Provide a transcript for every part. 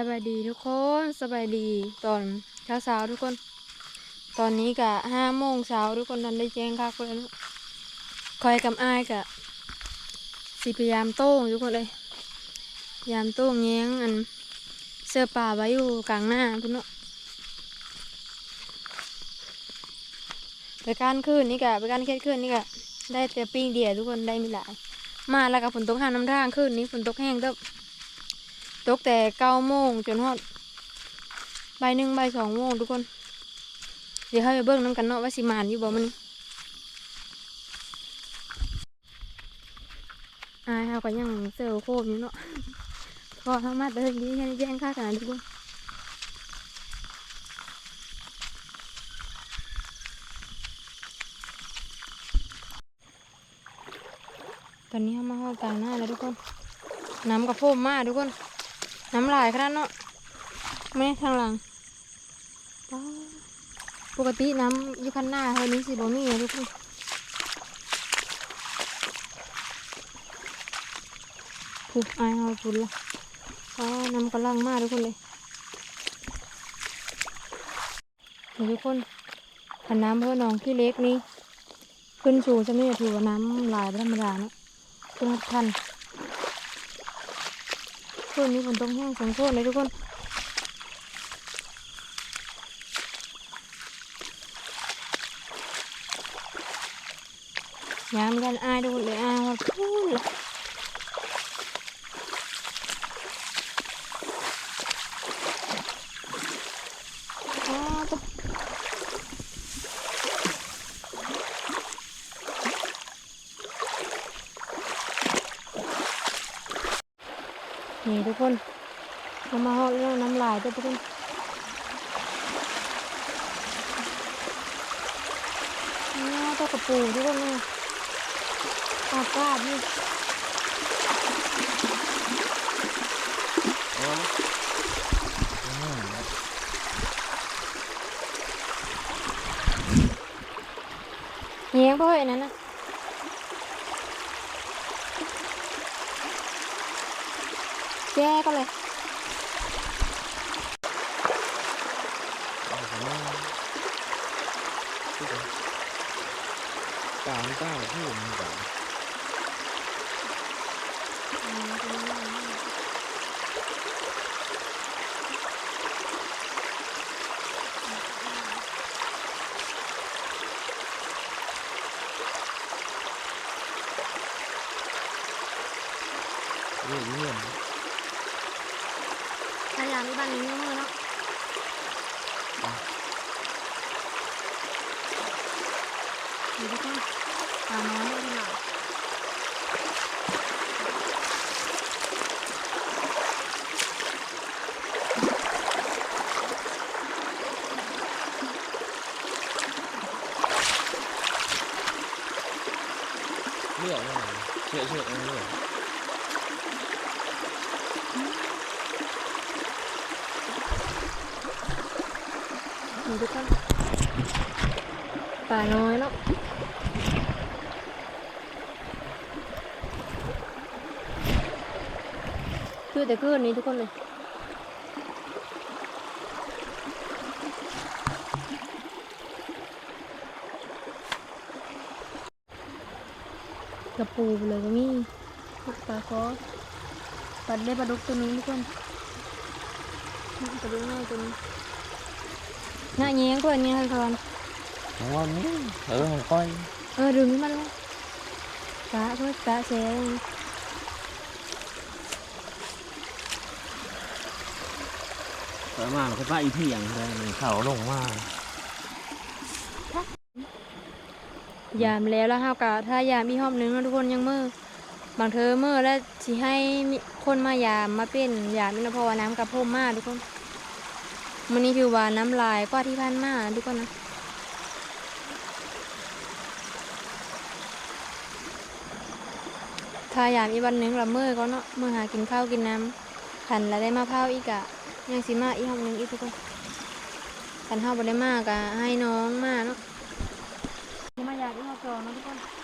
สบายดีทุกคนสบายดีตอนเช้าเช้าทุกคน ตอนนี้กะห้าโมงเช้าทุกคนทันได้แจ้งค่ะคนคอยกับอ้ายกะสิพยายามโต้งทุกคนเลยยามโต้งแย้งอันเสื้อป่าไว้อยู่กลางหน้าพุ่นเนาะไปการขึ้นนี่กะไปการเคสขึ้นนี่กะได้แต่ปิ้งเดียวทุกคนได้ไม่หลาย มาแล้วกับฝนตกห้ามน้ำทางขึ้นนี้ฝนตกแห้งเด้อ ตกแต่เก้าโมงจนฮอดใบหนึ่งใบสองโมงทุกคน เดี๋ยวให้ไปเบิ่งน้ำกันเนาะว่าสิมานอยู่บ่มันอายเขาก็ยังเซลโคมอยู่เนาะก็ทำมาเดินดีแย่งค่ากันทุกคนตอนนี้เขามาฮอดกลางหน้าแล้วทุกคน น้ำกระโพมมากทุกคน น้ำลายขนาดเนาะไม่ทางหลัง ปกติน้ำอยู่ข้างหน้าเท่านี้สิบ่มีอะทุกคนผูอายเอาฝุ่นละอ๋อน้ำกำลังมากทุกคนเลยเดี๋ยทุกคนขันน้ำเพื่อหนองที่เล็กนี้ ขึ้นสูงจะไม่ถือว่าน้ำลายธรรมดาเนาะขึ้นทัน คืนนี้ฝนตกแห้งสองโซนเลยทุกคนยามกันอายดูเลยอายว่าพูดละอ๋อตุ๊บนี่ทุก คนเอามาหอดเรื่องน้ำลายด้วยทุกคนอ๋อเจ้ากระปูทุกคนเลยอากาศนี่เงี้ยพ่อไอ้นั่นนะ แจ้ก็เลยสามเก้าที่ผมแบบเรื่องเงียพยายามที่บ้านนี้เมื่อเนาะนี่ทุกคนตาน้อยไม่หนา เลือกว่าเชื่อเชื่อเออเลือก นี่ ทุกคนปลาน้อยเนาะคือแต่คืนนี้ทุกคนเลยกระปูเลยก็มีปลาคอปลาได้ปลาดุกตัวนึงทุกคนปลาดุกน้อยตัวนึง น่าเงี้ยงกว่านี้เลยก่อนของว่านี่เออของก้อยเออดึงขึ้นมาเลยปลาเพื่อปลาเสียเออมาเขาป้าอีพี่อย่างไรเขาลงมายามแล้วแล้วเฮากะถ้ายามมีห้อมหนึงแล้วทุกคนยังมือบางเธอมือแล้วสิให้มีคนมายามมาเป็นยามนี่นะเพราะว่าน้ำกระโพมมากทุกคน มันนี้ถือว่าน้ำลายกว่าที่พันมากทุกคนนะถ้ายามอีกวันหนึงละเมื่อก็เนาะเมื่อหากินข้าวกินน้ำขันแล้วได้มาเผาอีกอะยังสิมาอีกห้องหนึงอีกทุกคนขันเฮาบ่ได้มากอะให้น้องมาเนาะมายากที่เราจองนะทุกคน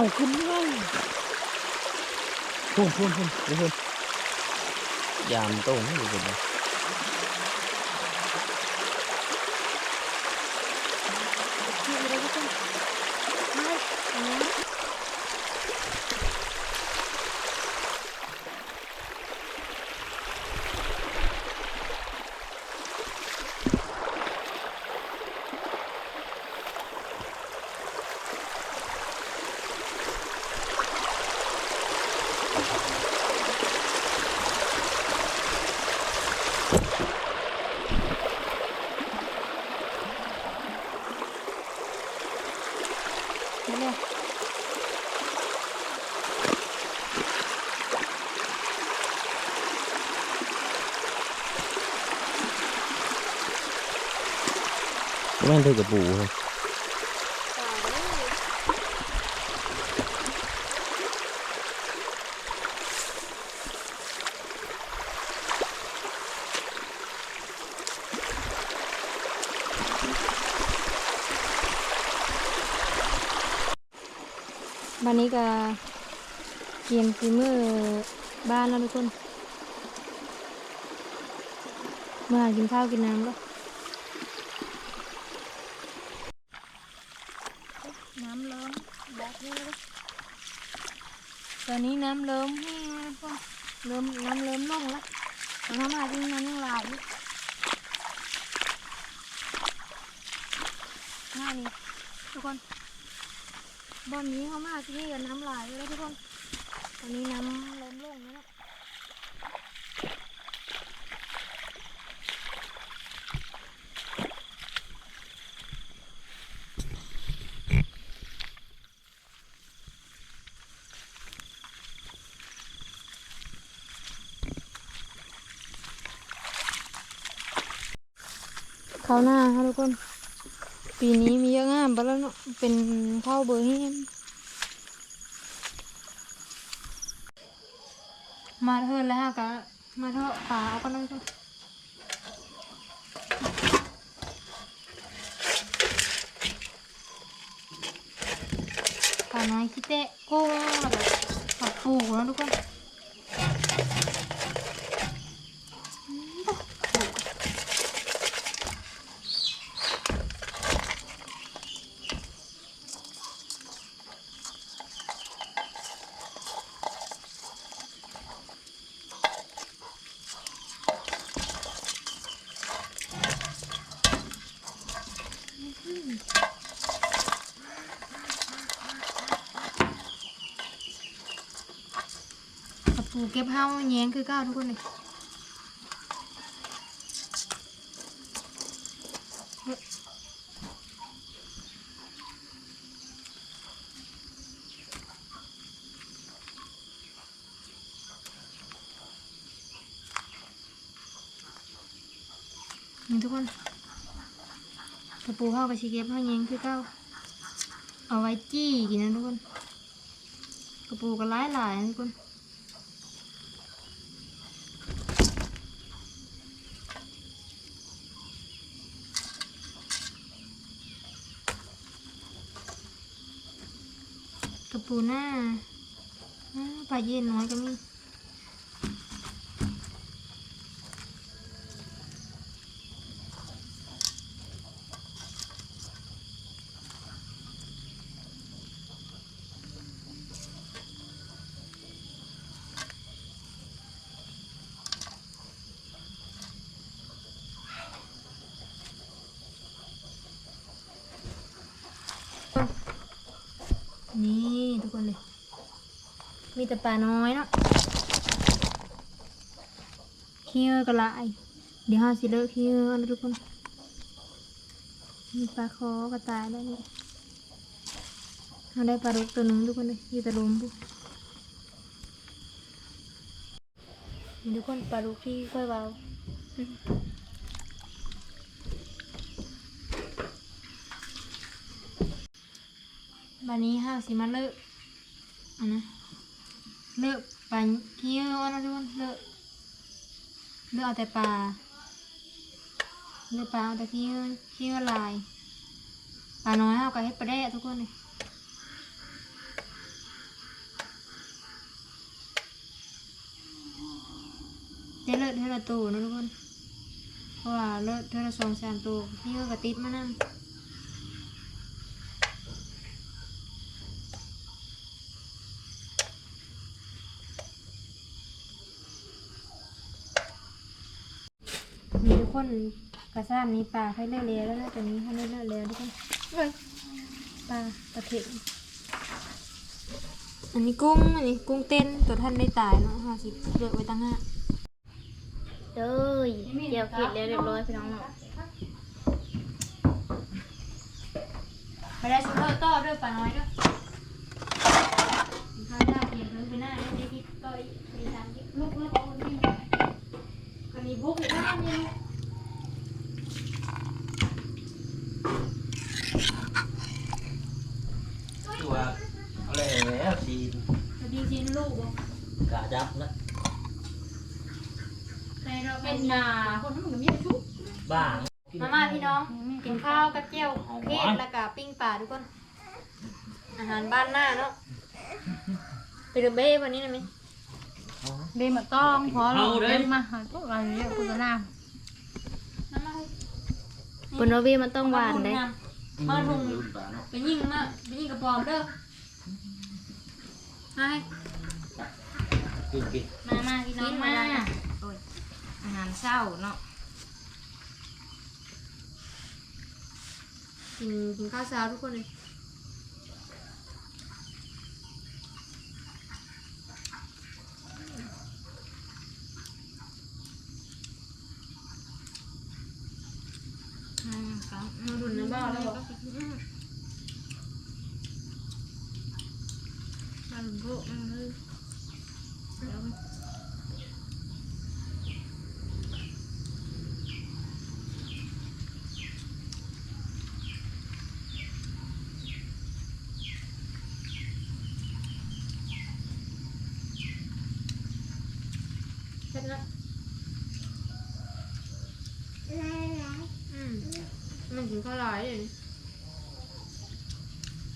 าขึ้นเลยพุ่นพุ่นพุ่นเดี๋ยวพุ่นยามตรงให้ดูกันนะ นี่อะไรทุกคนไม่อันนี้ นี่เลย แม่นเธอกับปูครับวันนี้ก็เตรียมฝีมือบ้านแล้วทุกคนมาหากินข้าวกินน้ำก็ น้ำเริ่มแบบนี้แล้วตอนนี้น้ำเริ่มแห้งแล้วทุกคนเริ่มน้ำเริ่มลงแล้วน้ำมาจริงน้ำยังไหลง่ายนี่ทุกคนบอนนี้เขามาที่นี่กับน้ำไหลแล้วทุกคนตอนนี้น้ำล้มลงแล้ว ข้าวหน้าค่ะทุกคน ปีนี้มีเยอะงามไปแล้วเนาะเป็นข้าวเบอร์แห้งมาเถินแล้วฮะกะมาเถอะป่าเอากันเลยทุกป่าน้อยคิเตะกุ้งแล้วก็ผักปูแล้วทุกคน ผักปูเก็บเฮาแยงคือเก้าวทุกคนเลยนี่ทุกคนกระปูเฮากับชีเก็บเฮาแยงคือเก้าวเอาไว้จี้กินนะทุกคนกระปูก็หลายหลายนะทุกคน ตูหน้าอ้าวปลาเย็นน้อยก็มีนี่ทุกคนเลย มีแต่ปลาน้อยเนาะขี้เอก็หลาย เดี๋ยวห้าสิเลิกขี้เอนะทุกคน มีปลาคอกระตายแล้วนี่เราได้ปลาดุกตัวหนึงทุกคนเลยอยู่แต่ลมบุทุกคนปลาดุกที่ค่อยเบาวันนี้ห้าสิมาเลิกอันนะ เลอะปลาเกี้ยวนะทุกคนเลือะเลือะเอาแต่ปลาเลือะปลาเอาแต่เกี้วเกี้วลายปลาน้อยเอากไปให้ปลาแด่ทุกคนเลยจเลิศเท่าตัวนะทุกคน เพราะว่าเลิศเท่าสองสามตัวเยวกระติดมานั่น กคนกระซ่ามนี้ปลาให้เลิศแล้วแล้วนะตัวนี้ให้เลิศแล้วทุกคนเอ้ยปลาปลาเข็งอันนี้กุ้งอันนี้กุ้งเต้นตัวท่านได้ตายเนาะห้าสิบเลือกไว้ตั้งห้าเด้ยเดี๋ยวเผ็ดแล้วเรียบร้อยพี่น้องเนาะไปได้ชุดเลิศต่อด้วยปลาน้อยด้วยข้าวเจ้าเขียนเพิ่งไปหน้าได้ได้ที่ต่อยมีสามที่ลูกลูกเอาคนที่ก็มีบุกอีกแล้วเนี่ยตัวอะไรแล้วสี พอดีจีนลูกบอก กะจับนะในเราเป็เป็นนนาคนนั้นมันก็มีชุบบ้างมาม่าพี่น้องกินข้าวกับเจียวเทศแล้วก็ปิ้งปลาทุกคน อาหารบ้านหน้าเนาะไปดูเบ้วันนี้นะมั้ยเบมาต้องพอเราเล่นมาหาพวกอะไรเนี่ยคุณนามาม่าบนโนเวมันต้องหวานได้มาถุงไปยิงมาไปยิงกระปอมเด้อให้ กินกินมามาพี่น้องมาโอ้ยอาหารเช้าเนาะกินกินข้าวเช้าทุกคนเลย อืมครับ มาดุนน้ำบ้าแล้วบอก มาลุงพวกมันเลยเดี๋ยว เสร็จแล้ว อืมมันกินข้าวหลายเลย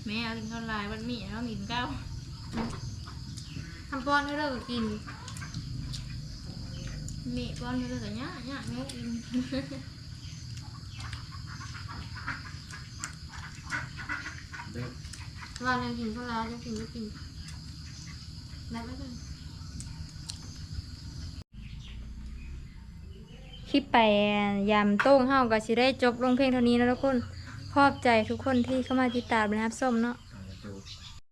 แม่เอากินข้าวลายวันมีแล้วมีข้าวทำป้อนให้เราก็กินมีก้อนไม่รู้แต่เนี้ยเนี้ยงกอินว่าเรากินข้าวหลายจะกินก็กินแล้วไม่เป็น ลิปไปยำโต้งเฮาก็สิได้จบลงเพลงเท่านี้นะทุกคนขอบใจทุกคนที่เข้ามาติดตามนะครับส้มเนาะ